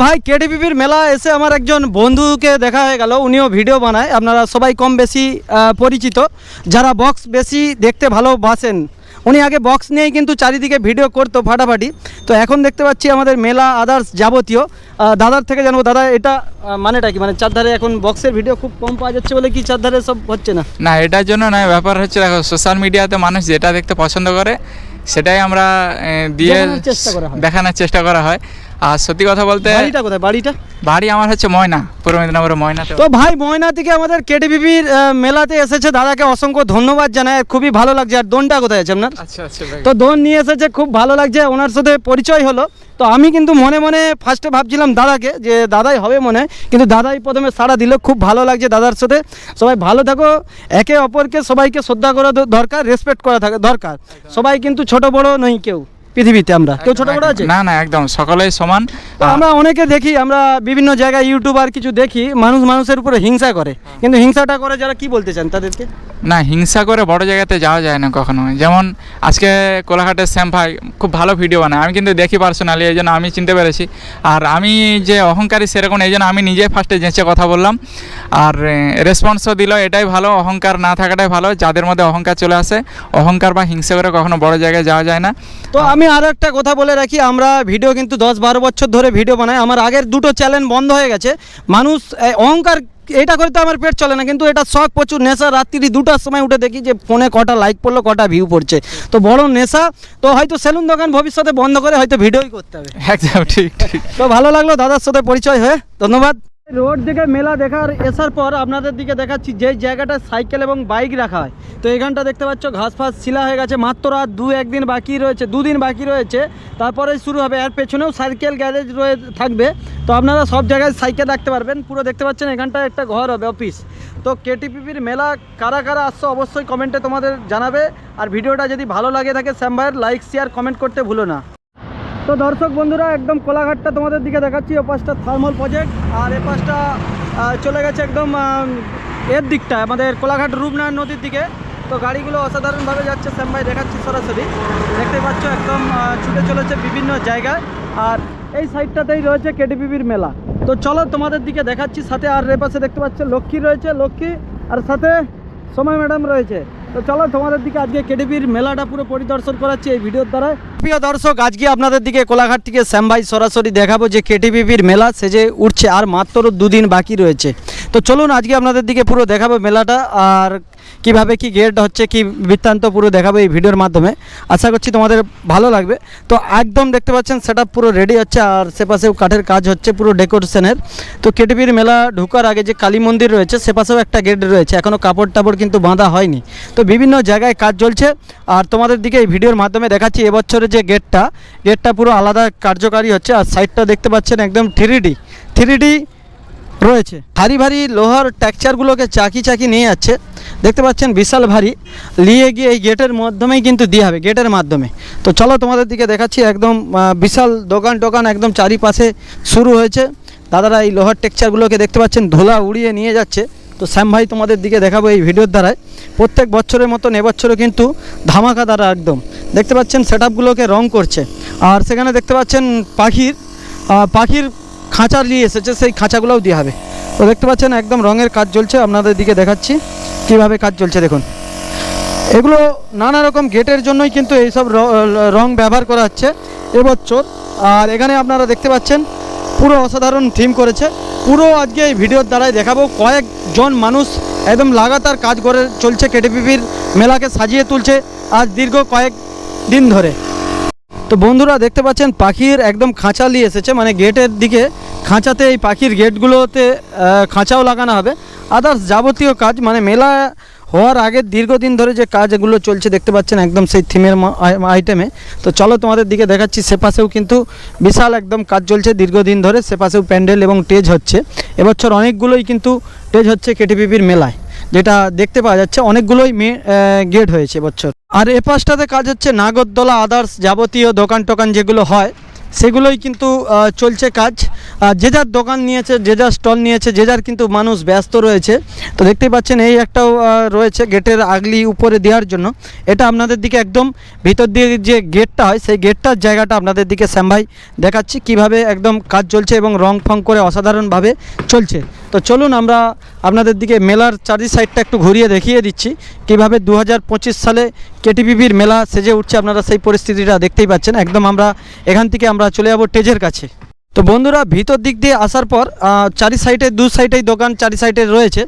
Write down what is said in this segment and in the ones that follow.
ভাই কেডিপিপির মেলা এসে আমার একজন বন্ধুকে দেখা হয়ে গেল। উনিও ভিডিও বানায়। আপনারা সবাই কম বেশি পরিচিত। যারা বক্স বেশি দেখতে ভালোবাসেন উনি আগে বক্স নিয়েই কিন্তু চারিদিকে ভিডিও করতো ফাটাফাটি। তো এখন দেখতে পাচ্ছি আমাদের মেলা আদার্স যাবতীয়। দাদার থেকে জানব দাদা এটা মানেটা কি? মানে চারধারে এখন বক্সের ভিডিও খুব কম পাওয়া যাচ্ছে বলে কি চারধারে সব হচ্ছে না? না এটার জন্য নয় ব্যাপার হচ্ছে দেখো সোশ্যাল মিডিয়াতে মানুষ যেটা দেখতে পছন্দ করে সেটাই আমরা দিয়ে দেখানোর চেষ্টা করা হয়। আর সত্যি কথা বলতে বাড়িটা কোথায়? বাড়িটা? বাড়ি আমার হচ্ছে ময়না পূর্ব মেদিনীপুরের ময়নাতে। তো ভাই ময়না থেকে আমাদের কেটিপিপির মেলাতে এসেছে। দাদাকে অসংখ্য ধন্যবাদ জানাই। খুবই ভালো লাগছে। আর দোনটা কোথায় আছে আপনার? আচ্ছা আচ্ছা তো দোন নিয়ে এসেছে। খুব ভালো লাগছে। ওনার সাথে পরিচয় হলো। তো আমি কিন্তু মনে মনে ফার্স্টে ভাবছিলাম দাদাকে যে দাদাই হবে মনে হয়, কিন্তু দাদাই প্রথমে সাড়া দিল। খুব ভালো লাগছে দাদার সাথে। সবাই ভালো থাকো। একে অপরকে সবাইকে শ্রদ্ধা করা দরকার। রেসপেক্ট করা থাকে দরকার। সবাই কিন্তু ছোট বড় নই কেউ। পৃথিবীতে আমরা। কেউ ছোট বড় আছে? না না একদম সকলেই সমান। আমরা অনেকে দেখি আমরা বিভিন্ন জায়গায় ইউটিউবার কিছু দেখি মানুষ মানুষের উপরে হিংসা করে। কিন্তু হিংসাটা করে যারা কি বলতে চান তাদেরকে? না হিংসা করে বড় জায়গাতে যাওয়া যায় না কখনো। যেমন আজকে কোলাঘাটের শ্যাম ভাই খুব ভালো ভিডিও বানায়। আমি কিন্তু দেখি পার্সোনালি এই জন্য আমি চিনতে পেরেছি। আর আমি যে অহংকারী সেরকম এই জন্য আমি নিজে ফার্স্টে যেঁচে কথা বললাম। আর রেসপন্সও দিল এটাই ভালো অহংকার না থাকাটাই ভালো যাদের মধ্যে অহংকার চলে আসে। অহংকার বা হিংসা করে কখনো বড় জায়গায় যাওয়া যায় না। তো আমি আরও একটা কথা বলে রাখি আমরা ভিডিও কিন্তু দশ বারো বছর ধরে ভিডিও বানাই। আমার আগের দুটো চ্যানেল বন্ধ হয়ে গেছে। মানুষ অহংকার এটা করে তো আমার পেট চলে না কিন্তু এটা শখ প্রচুর নেশা রাত্রি দুটার সময় উঠে দেখি যে ফোনে কটা লাইক পড়ল কটা ভিউ পড়ছে। তো বড় নেশা তো হয়তো সেলুন দোকান ভবিষ্যতে বন্ধ করে হয়তো ভিডিওই করতে হবে। একদম ঠিক ঠিক। তো ভালো লাগল দাদার সাথে পরিচয় হয়ে ধন্যবাদ। রোড দিকে মেলা দেখার আসার পর আপনাদের দিকে দেখাচ্ছি যে জায়গাটা সাইকেল এবং বাইক রাখা হয়। তো এখানটা দেখতে পাচ্ছ, ঘাস ফাস শিলা হয়ে গেছে, মাত্র আর দু একদিন বাকি রয়েছে, দুদিন বাকি রয়েছে। তারপরে শুরু হবে আর পেছনেও সাইকেল গ্যারেজ রয়ে থাকবে। তো আপনারা সব জায়গায় সাইকেল রাখতে পারবেন। পুরো দেখতে পাচ্ছেন এখানটা একটা ঘর হবে, অফিস। তো কেটিপিপির মেলা কারা কারা আসছো অবশ্যই কমেন্টে তোমাদের জানাবে। আর ভিডিওটা যদি ভালো লাগে থাকে শ্যাম ভাইয়ের লাইক, শেয়ার, কমেন্ট করতে ভুলো না। তো দর্শক বন্ধুরা, একদম কোলাঘাটটা তোমাদের দিকে দেখাচ্ছি ও পাশটা থার্মাল প্রজেক্ট আর এ পাশটা চলে গেছে একদম এর দিকটা, আমাদের কোলাঘাট রূপনারায়ণ নদীর দিকে। তো গাড়িগুলো অসাধারণভাবে যাচ্ছে শ্যাম ভাই দেখাচ্ছি সরাসরি। দেখতে পাচ্ছ একদম ছুটে চলেছে বিভিন্ন জায়গায়, আর এই সাইডটাতেই রয়েছে কেটিপিপির মেলা। তো চলো তোমাদের দিকে দেখাচ্ছি, সাথে আর এ পাশে দেখতে পাচ্ছ লক্ষ্মী রয়েছে, লক্ষ্মী, আর সাথে সময় ম্যাডাম রয়েছে। তো চলো তোমাদের দিকে আজকে কেডিপির মেলাটা পুরো পরিদর্শন করাচ্ছি এই ভিডিওর দ্বারা। প্রিয় দর্শক, আজকে আপনাদের দিকে কোলাঘাট থেকে শ্যাম ভাই সরাসরি দেখাবো যে কেটিপিপির মেলা সে যে উঠছে আর মাত্র দুদিন বাকি রয়েছে। তো চলুন আজকে আপনাদের দিকে পুরো দেখাবো মেলাটা। আর কীভাবে কি গেট হচ্ছে, কি বৃত্তান্ত পুরো দেখাবো এই ভিডিওর মাধ্যমে। আশা করছি তোমাদের ভালো লাগবে। তো একদম দেখতে পাচ্ছেন সেটা পুরো রেডি হচ্ছে আর সেপাশেও কাঠের কাজ হচ্ছে পুরো ডেকোরেশনের তো কেটিপির মেলা ঢোকার আগে যে কালী মন্দির রয়েছে, সেপাশেও একটা গেট রয়েছে। এখনও কাপড় টাপড় কিন্তু বাঁধা হয়নি। তো বিভিন্ন জায়গায় কাজ চলছে। আর তোমাদের দিকে এই ভিডিওর মাধ্যমে দেখাচ্ছি এবছরের যে গেটটা গেটটা পুরো আলাদা কার্যকারী হচ্ছে। আর সাইডটা দেখতে পাচ্ছেন একদম থ্রি ডি থ্রি ডি রয়েছে। ভারী ভারী লোহার টেক্সচারগুলোকে চাকি চাকি নিয়ে যাচ্ছে। দেখতে পাচ্ছেন বিশাল ভারী। নিয়ে গিয়ে এই গেটের মাধ্যমেই কিন্তু দিয়ে হবে, গেটের মাধ্যমে। তো চলো তোমাদের দিকে দেখাচ্ছি, একদম বিশাল দোকান টোকান একদম চারিপাশে শুরু হয়েছে। দাদারা এই লোহার টেক্সচারগুলোকে দেখতে পাচ্ছেন, ধুলা উড়িয়ে নিয়ে যাচ্ছে। তো শ্যাম ভাই তোমাদের দিকে দেখাবো এই ভিডিওর দ্বারায়। প্রত্যেক বছরের মতন এবছরও কিন্তু ধামাকা দ্বারা একদম। দেখতে পাচ্ছেন সেট আপগুলোকে রং করছে। আর সেখানে দেখতে পাচ্ছেন পাখির পাখির খাঁচা নিয়ে এসেছে, সেই খাঁচাগুলোও দেওয়া হবে। তো দেখতে পাচ্ছেন একদম রঙের কাজ চলছে, আপনাদের দিকে দেখাচ্ছি। কীভাবে কাজ চলছে দেখুন। এগুলো নানা রকম গেটের জন্যই কিন্তু এইসব র- ব্যবহার করা হচ্ছে এবছর। আর এখানে আপনারা দেখতে পাচ্ছেন, পুরো অসাধারণ থিম করেছে। পুরো আজকে এই ভিডিওর দ্বারাই দেখাবো, কয়েকজন মানুষ একদম লাগাতার কাজ করে চলছে, কেটিপিপির মেলাকে সাজিয়ে তুলছে আজ দীর্ঘ কয়েক দিন ধরে। তো বন্ধুরা দেখতে পাচ্ছেন, পাখির একদম খাঁচা নিয়ে এসেছে মানে গেটের দিকে খাঁচাতে এই পাখির গেটগুলোতে খাঁচাও লাগানো হবে। আদার্স যাবতীয় কাজ মানে মেলা হওয়ার আগে দীর্ঘদিন ধরে যে কাজগুলো চলছে, দেখতে পাচ্ছেন একদম সেই থিমের আইটেমে তো চলো তোমাদের দিকে দেখাচ্ছি, সে পাশেও কিন্তু বিশাল একদম কাজ চলছে দীর্ঘদিন ধরে, সে পাশেও প্যান্ডেল এবং টেজ হচ্ছে। এবছর অনেকগুলোই কিন্তু টেজ হচ্ছে কেটিপিপির মেলায়, যেটা দেখতে পাওয়া যাচ্ছে, অনেকগুলোই গেট হয়েছে বছর আর এ পাশটাতে কাজ হচ্ছে নাগরদোলা আদার্স যাবতীয় দোকান টোকান যেগুলো হয় সেগুলোই কিন্তু চলছে কাজ। যে যার দোকান নিয়েছে, যে যার স্টল নিয়েছে, যে যার কিন্তু মানুষ ব্যস্ত রয়েছে। তো দেখতেই পাচ্ছেন, এই একটাও রয়েছে গেটের আগলি উপরে দেওয়ার জন্য। এটা আপনাদের দিকে একদম ভিতর দিয়ে যে গেটটা হয়, সেই গেটটার জায়গাটা আপনাদের দিকে শ্যামভাই দেখাচ্ছি, কীভাবে একদম কাজ চলছে এবং রং ফং করে অসাধারণভাবে চলছে। তো চলুন আমরা আপনাদের দিকে মেলার চারি সাইডটা একটু ঘুরিয়ে দেখিয়ে দিচ্ছি। কীভাবে দু হাজার পঁচিশ সালে কেটিপিপির মেলা সেজে উঠছে আপনারা সেই পরিস্থিতিটা দেখতেই পাচ্ছেন। একদম আমরা এখান থেকে আমরা চলে যাব টেজের কাছে। তো বন্ধুরা, ভিতর দিক দিয়ে আসার পর চারি সাইডে, দু সাইডেই দোকান, চারি সাইডে রয়েছে।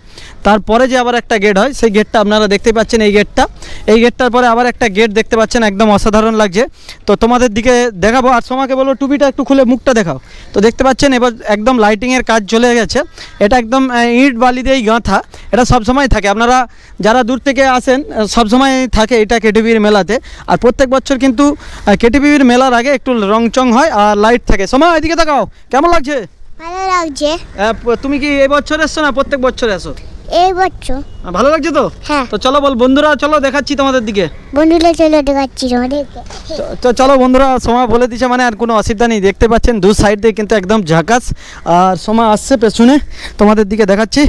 তারপরে যে আবার একটা গেট হয়, সেই গেটটা আপনারা দেখতে পাচ্ছেন এই গেটটা এই গেটটার পরে আবার একটা গেট দেখতে পাচ্ছেন, একদম অসাধারণ লাগছে। তো তোমাদের দিকে দেখাবো, আর সোমাকে বলো টুপিটা একটু খুলে মুখটা দেখাও। তো দেখতে পাচ্ছেন, এবার একদম লাইটিংয়ের কাজ চলে গেছে। এটা একদম ইট বালি দিয়েই গাঁথা। এটা সবসময় থাকে। আপনারা যারা দূর থেকে আসেন সবসময় থাকে এটা কেটিভির মেলাতে। আর প্রত্যেক বছর কিন্তু কেটিভির মেলার আগে একটু রংচং হয় আর লাইট থাকে। সময় এদিকে তাকাও কেমন লাগছে? ভালো লাগছে। তুমি কি এই বছর এসছো না প্রত্যেক বছর এসো? এই বছর। ভালো লাগছে তো? হ্যাঁ। তো চলো বল বন্ধুরা চলো দেখাচ্ছি তোমাদের দিকে। বন্ধুরা চলে দেখাচ্ছি তোমাদেরকে। তো- তো চলো বন্ধুরা সময় বলে দিচ্ছে মানে আর কোনো অসুবিধা নেই দেখতে পাচ্ছেন দু সাইড দিয়ে কিন্তু একদম ঝাঁকাস আর সোমা আসছে পেছনে তোমাদের দিকে দেখাচ্ছি।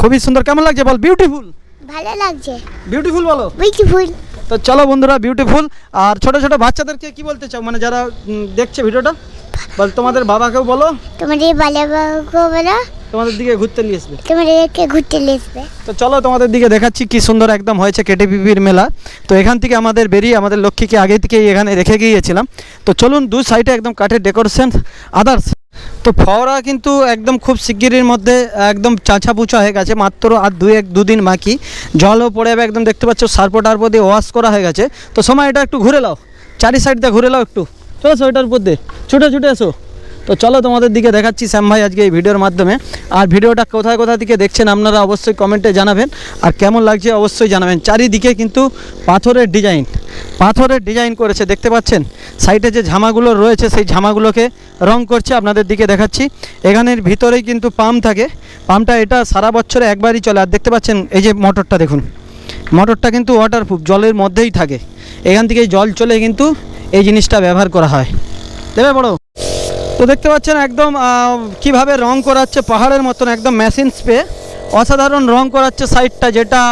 খুবই সুন্দর কেমন লাগছে বল বিউটিফুল ভালো লাগছে। বিউটিফুল বলো? বিউটিফুল তো চলো বন্ধুরা বিউটিফুল আর ছোট ছোট বাচ্চাদেরকে কি বলতে চাও? মানে যারা দেখছে ভিডিওটা? বল তোমাদের বাবাকেও বলো। তোমাদের বালাবাবুকে বলো। তোমাদের দিকে ঘুরতে নিয়ে আসবে। তোমাদেরকে ঘুরতে নিয়ে আসবে। তো চলো তোমাদের দিকে দেখাচ্ছি কি সুন্দর একদম হয়েছে কেটিপিপির মেলা। তো এখান থেকে আমাদের বেরিয়ে আমাদের লক্ষ্মীকে আগে থেকেই এখানে রেখে গিয়েছিলাম। তো চলুন দু সাইডে একদম কাঠের ডেকোরেশন আদার্স। তো ফওয়ারা কিন্তু একদম খুব শিগগিরির মধ্যে একদম চাঁচা পুচা হয়ে গেছে মাত্র আর দুই এক দুদিন বাকি। জলও পড়ে যাবে একদম দেখতে পাচ্ছ সার্পো টার্পো দিয়ে ওয়াশ করা হয়ে গেছে। তো সময় এটা একটু ঘুরে লাও চারি সাইড দিয়ে ঘুরে লাও একটু। চলো উপর দিয়ে। ছুটে ছুটে এসো। তো চলো তোমাদের দিকে দেখাচ্ছি শ্যাম ভাই আজকে এই ভিডিওর মাধ্যমে। আর ভিডিওটা কোথায়, কোথা থেকে দেখছেন আপনারা অবশ্যই কমেন্টে জানাবেন। আর কেমন লাগছে অবশ্যই জানাবেন। চারিদিকে কিন্তু পাথরের ডিজাইন পাথরের ডিজাইন করেছে, দেখতে পাচ্ছেন? সাইডে যে ঝামাগুলো রয়েছে, সেই ঝামাগুলোকে রং করছে, আপনাদের দিকে দেখাচ্ছি। এখানের ভিতরেই কিন্তু পাম্প থাকে। পাম্পটা এটা সারা বছরে একবারই চলে। আর দেখতে পাচ্ছেন, এই যে মোটরটা দেখুন। মোটরটা কিন্তু ওয়াটারপ্রুফ জলের মধ্যেই থাকে। এখান থেকে জল চলে কিন্তু এই জিনিসটা ব্যবহার করা হয়। দেবে বড়? তো দেখতে পাচ্ছেন একদম কীভাবে রং করাচ্ছে পাহাড়ের মতন একদম মেশিন স্প্রে। অসাধারণ রং করাচ্ছে সাইডটা, যেটা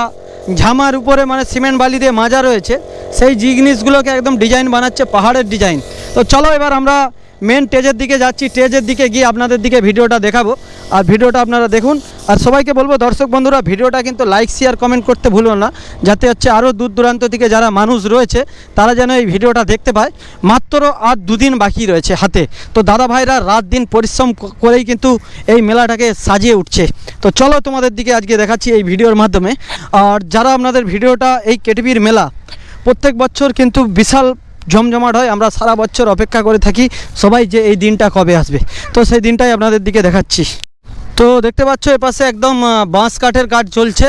ঝামার উপরে মানে সিমেন্ট বালি দিয়ে মাজা রয়েছে। সেই জিনিসগুলোকে একদম ডিজাইন বানাচ্ছে পাহাড়ের ডিজাইন। তো চলো এবার আমরা মেন স্টেজের দিকে যাচ্ছি স্টেজের দিকে গিয়ে আপনাদের দিকে ভিডিওটা দেখাবো। আর ভিডিওটা আপনারা দেখুন। আর সবাইকে বলব, দর্শক বন্ধুরা, ভিডিওটা কিন্তু লাইক শেয়ার কমেন্ট করতে ভুলো না। যাতে হচ্ছে আরও দূর দূরান্ত থেকে যারা মানুষ রয়েছে, তারা যেন এই ভিডিওটা দেখতে পায়। মাত্র আর দুদিন বাকি রয়েছে হাতে। তো দাদা ভাইরা, রাত দিন পরিশ্রম করেই কিন্তু এই মেলাটাকে সাজিয়ে উঠছে। তো চলো তোমাদের দিকে আজকে দেখাচ্ছি এই ভিডিওর মাধ্যমে। আর যারা আপনাদের ভিডিওটা এই কেটিভির মেলা, প্রত্যেক বছর কিন্তু বিশাল জমজমাট হয়, আমরা সারা বছর অপেক্ষা করে থাকি সবাই যে এই দিনটা কবে আসবে। তো সেই দিনটাই আপনাদের দিকে দেখাচ্ছি। তো দেখতে পাচ্ছ এপাশে একদম বাঁশ কাঠের কাজ চলছে।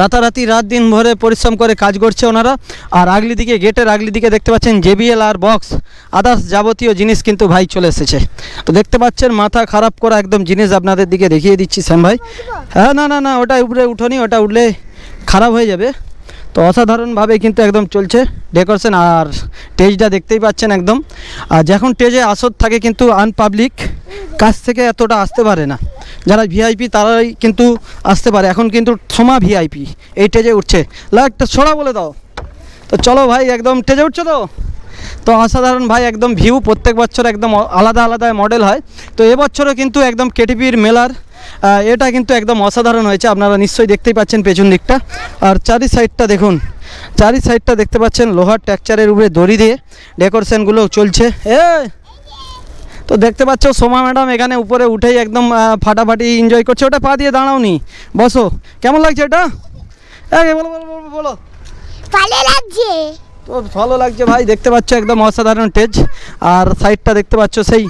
রাতারাতি রাত দিন ভরে পরিশ্রম করে কাজ করছে ওনারা। আর আগলি দিকে গেটের আগলি দিকে দেখতে পাচ্ছেন জেবিএল আর বক্স। আদার্স যাবতীয় জিনিস কিন্তু ভাই চলে এসেছে। তো দেখতে পাচ্ছেন, মাথা খারাপ করা একদম জিনিস আপনাদের দিকে দেখিয়ে দিচ্ছি শ্যাম ভাই। হ্যাঁ না না না, ওটা উপরে উঠোনি, ওটা উঠলে খারাপ হয়ে যাবে। তো অসাধারণভাবে কিন্তু একদম চলছে ডেকোরেশন আর স্টেজটা দেখতেই পাচ্ছেন একদম। আর যখন স্টেজে আসর থাকে কিন্তু আনপাবলিক কাছ থেকে এতটা আসতে পারে না। যারা ভিআইপি তারাই কিন্তু আসতে পারে। এখন কিন্তু সমা ভিআইপি এই স্টেজে উঠছে। লা একটা ছড়া বলে দাও। তো চলো ভাই, একদম স্টেজে উঠছো তো? তো অসাধারণ ভাই, একদম ভিউ প্রত্যেক বছর একদম আলাদা আলাদা মডেল হয়। তো এবছরও কিন্তু একদম কেটিপির মেলার এটা কিন্তু একদম অসাধারণ হয়েছে। আপনারা নিশ্চয়ই দেখতেই পাচ্ছেন পেছন দিকটা। আর চারি সাইডটা দেখুন চারি সাইডটা দেখতে পাচ্ছেন লোহার ট্যাকচারের উপরে দড়ি দিয়ে ডেকোরেশনগুলো চলছে। এ তো দেখতে পাচ্ছ সোমা ম্যাডাম এখানে উপরে উঠেই একদম ফাটাফাটি এনজয় করছে। ওটা পা দিয়ে দাঁড়াও নি বসো। কেমন লাগছে এটা? বলো বলো বলো, লাগছে। তো ভালো লাগছে ভাই, দেখতে পাচ্ছ একদম অসাধারণ টেজ আর সাইডটা দেখতে পাচ্ছ সেই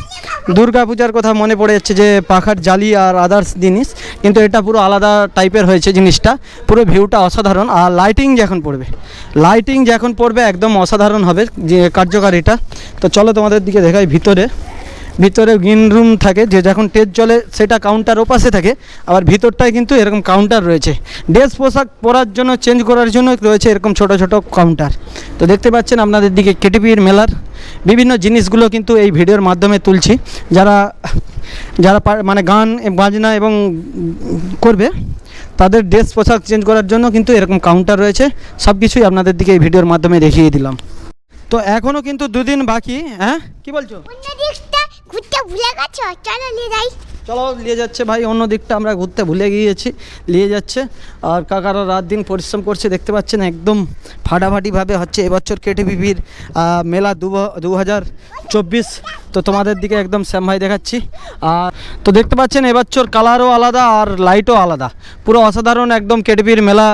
দুর্গা পূজার কথা মনে পড়ে যাচ্ছে যে পাখার জালি আর আদার্স জিনিস। কিন্তু এটা পুরো আলাদা টাইপের হয়েছে জিনিসটা। পুরো ভিউটা অসাধারণ। আর লাইটিং যখন পড়বে। লাইটিং যখন পড়বে একদম অসাধারণ হবে যে কার্যকারিতা। তো চলো তোমাদের দিকে দেখাই ভিতরে। ভিতরে গ্রিন রুম থাকে, যে যখন টেজ চলে সেটা কাউন্টার ওপাশে থাকে, আবার ভিতরটায় কিন্তু এরকম কাউন্টার রয়েছে। ড্রেস পোশাক পরার জন্য চেঞ্জ করার জন্য রয়েছে এরকম ছোট ছোট কাউন্টার তো দেখতে পাচ্ছেন আপনাদের দিকে কেটিপির মেলার বিভিন্ন জিনিসগুলো কিন্তু এই ভিডিওর মাধ্যমে তুলছি। যারা যারা মানে গান, বাজনা এবং করবে, তাদের ড্রেস পোশাক চেঞ্জ করার জন্য কিন্তু এরকম কাউন্টার রয়েছে। সব কিছুই আপনাদের দিকে এই ভিডিওর মাধ্যমে দেখিয়ে দিলাম। তো এখনও কিন্তু দুদিন বাকি হ্যাঁ? কি বলছো? ঘুরতে ভুলে গেছো? চলো নিয়ে যাই। চলো, নিয়ে যাচ্ছে ভাই, অন্য দিকটা আমরা ঘুরতে ভুলে গিয়েছি, নিয়ে যাচ্ছে। আর কাকারা রাত দিন পরিশ্রম করছে, দেখতে পাচ্ছেন একদম ফাটাফাটিভাবে হচ্ছে এবছর কেটিভিভির মেলা দু হাজার চব্বিশ। তো তোমাদের দিকে একদম শ্যাম ভাই দেখাচ্ছি। আর তো দেখতে পাচ্ছেন এবছর কালারও আলাদা আর লাইটও আলাদা। পুরো অসাধারণ একদম কেটিভির মেলা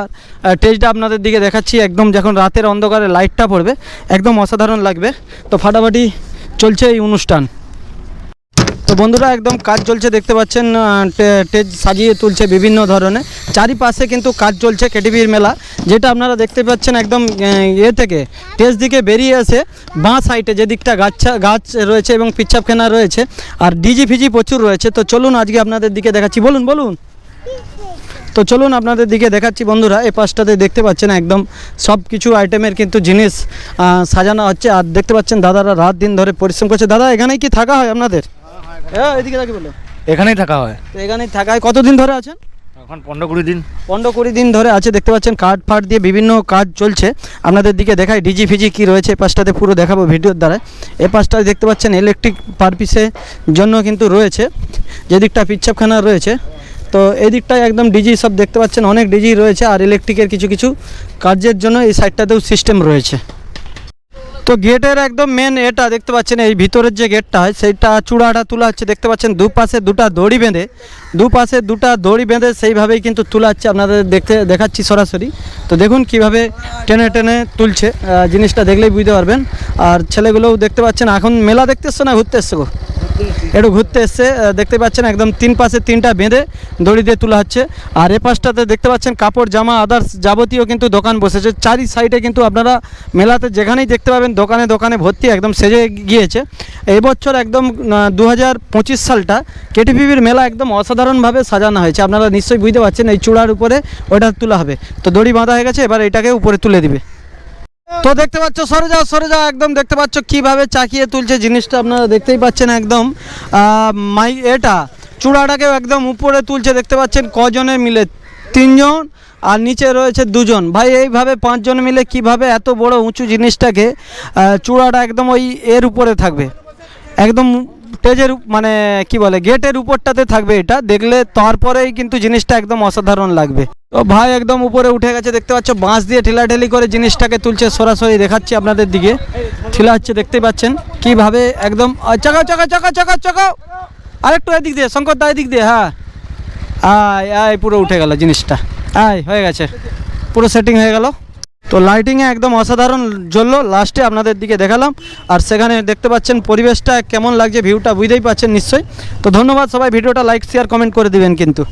টেজটা আপনাদের দিকে দেখাচ্ছি। একদম যখন রাতের অন্ধকারে লাইটটা পড়বে, একদম অসাধারণ লাগবে। তো ফাটাফাটি চলছে এই অনুষ্ঠান। তো বন্ধুরা একদম কাজ চলছে, দেখতে পাচ্ছেন টেজ সাজিয়ে তুলছে বিভিন্ন ধরনের। চারিপাশে কিন্তু কাজ চলছে কেটিভির মেলা, যেটা আপনারা দেখতে পাচ্ছেন একদম এ থেকে, টেজ দিকে বেরিয়ে এসে বাঁ সাইডে যে দিকটা গাছ গাছ রয়েছে এবং পিচ্ছাপখানা রয়েছে, আর ডিজি ফিজি প্রচুর রয়েছে। তো চলুন আজকে আপনাদের দিকে দেখাচ্ছি। বলুন বলুন। তো চলুন আপনাদের দিকে দেখাচ্ছি বন্ধুরা এই পাশটাতে দেখতে পাচ্ছেন একদম সব কিছু আইটেমের কিন্তু জিনিস সাজানো হচ্ছে। আর দেখতে পাচ্ছেন দাদারা রাত দিন ধরে পরিশ্রম করছে। দাদা, এখানেই কি থাকা হয় আপনাদের? হ্যাঁ এদিকে থাকি বলো। এখানেই থাকা হয়। তো এখানেই থাকায় কতদিন ধরে আছেন? এখন পনেরো কুড়ি দিন। পনেরো কুড়ি দিন ধরে আছে দেখতে পাচ্ছেন কাঠ ফাট দিয়ে বিভিন্ন কাজ চলছে। আপনাদের দিকে দেখাই ডিজি ফিজি কী রয়েছে এ পাশটাতে পুরো দেখাবো ভিডিওর দ্বারা। এ পাশটায় দেখতে পাচ্ছেন ইলেকট্রিক পারপিসের জন্য কিন্তু রয়েছে যে দিকটা পিচ্ছাপখানা রয়েছে। তো এই দিকটায় একদম ডিজি সব দেখতে পাচ্ছেন অনেক ডিজি রয়েছে আর ইলেকট্রিকের কিছু কিছু কাজের জন্য এই সাইডটাতেও সিস্টেম রয়েছে। তো গেটের একদম মেন এটা দেখতে পাচ্ছেন, এই ভিতরের যে গেটটা হয় সেইটা চূড়াটা তোলা হচ্ছে, দেখতে পাচ্ছেন, দুপাশে দুটা দড়ি বেঁধে, দুপাশে দুটা দড়ি বেঁধে সেইভাবেই কিন্তু তোলা হচ্ছে, আপনাদের দেখতে দেখাচ্ছি সরাসরি। তো দেখুন কীভাবে টেনে টেনে তুলছে জিনিসটা দেখলেই বুঝতে পারবেন। আর ছেলেগুলোও দেখতে পাচ্ছেন, এখন মেলা দেখতে এসছো না ঘুরতে এসছে গো? একটু ঘুরতে এসছে দেখতে পাচ্ছেন একদম তিন পাশে তিনটা বেঁধে দড়ি দিয়ে তোলা হচ্ছে। আর এ পাশটাতে দেখতে পাচ্ছেন কাপড়, জামা আদার্স যাবতীয় কিন্তু দোকান বসেছে। চারি সাইডে কিন্তু আপনারা মেলাতে যেখানেই দেখতে পাবেন দোকানে দোকানে ভর্তি একদম সেজে গিয়েছে। এবছর একদম দু হাজার পঁচিশ সালটা কেটিভিভির মেলা একদম অসাধারণভাবে সাজানো হয়েছে। আপনারা নিশ্চয়ই বুঝতে পারছেন এই চূড়ার উপরে ওটা তোলা হবে। তো দড়ি বাঁধা হয়ে গেছে, এবার এটাকে উপরে তুলে দিবে। তো দেখতে পাচ্ছ, সরে যাও সরে যাও, একদম দেখতে পাচ্ছ কীভাবে চাকিয়ে তুলছে জিনিসটা আপনারা দেখতেই পাচ্ছেন একদম। মাই, এটা চূড়াটাকেও একদম উপরে তুলছে, দেখতে পাচ্ছেন কজনে মিলে? তিনজন, আর নিচে রয়েছে দুজন। ভাই, এইভাবে পাঁচজন মিলে কীভাবে এত বড় উঁচু জিনিসটাকে চূড়াটা একদম ওই এর উপরে থাকবে। একদম স্টেজের মানে কি বলে, গেটের উপরটাতে থাকবে এটা। দেখলে তারপরেই কিন্তু জিনিসটা একদম অসাধারণ লাগবে। তো ভাই একদম উপরে উঠে গেছে, দেখতে পাচ্ছ, বাঁশ দিয়ে ঠেলাঠেলি করে জিনিসটাকে তুলছে, সরাসরি দেখাচ্ছি আপনাদের দিকে। ঠেলা হচ্ছে দেখতে পাচ্ছেন, কীভাবে একদম চাকাও চাকা চাকা চাকা চাকাও। আরেকটু এদিক দিয়ে, শঙ্কর দা এদিক দিয়ে হ্যাঁ। আয় আয়, পুরো উঠে গেল জিনিসটা। আয়, হয়ে গেছে। পুরো সেটিং হয়ে গেল। তো লাইটিংয়ে একদম অসাধারণ জ্বললো। লাস্টে আপনাদের দিকে দেখালাম। আর সেখানে দেখতে পাচ্ছেন পরিবেশটা কেমন লাগছে ভিউটা বুঝতেই পাচ্ছেন নিশ্চয়ই। তো ধন্যবাদ সবাই, ভিডিওটা লাইক শেয়ার কমেন্ট করে দিবেন কিন্তু।